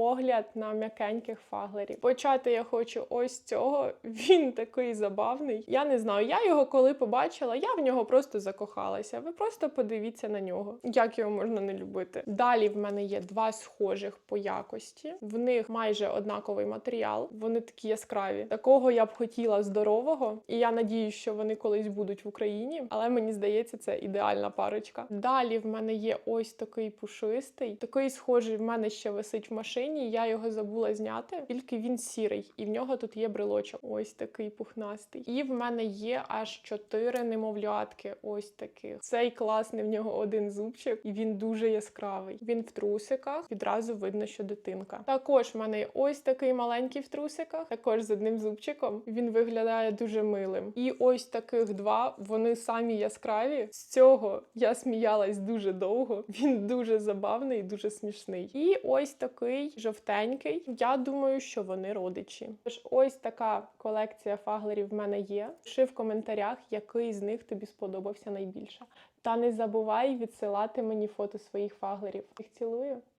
огляд на м'якеньких фаглерів. Почати я хочу ось цього. Він такий забавний. Я не знаю, я його коли побачила, я в нього просто закохалася. Ви просто подивіться на нього, як його можна не любити. Далі в мене є два схожих по якості. В них майже однаковий матеріал. Вони такі яскраві. Такого я б хотіла здорового, і я надіюсь, що вони колись будуть в Україні. Але мені здається, це ідеальна парочка. Далі в мене є ось такий пушистий. Такий схожий в мене ще висить в машині. Я його забула зняти, тільки він сірий, і в нього тут є брелочок. Ось такий пухнастий. І в мене є аж чотири немовлятки. Ось таких. Цей класний в нього один зубчик, і він дуже яскравий. Він в трусиках. Відразу видно, що дитинка. Також в мене ось такий маленький в трусиках, також з одним зубчиком. Він виглядає дуже милим. І ось таких два. Вони самі яскраві. З цього я сміялась дуже довго. Він дуже забавний, і дуже смішний. І ось такий жовтенький. Я думаю, що вони родичі. Тож ось така колекція фаглерів в мене є. Пиши в коментарях, який з них тобі сподобався найбільше. Та не забувай відсилати мені фото своїх фаглерів. Їх цілую.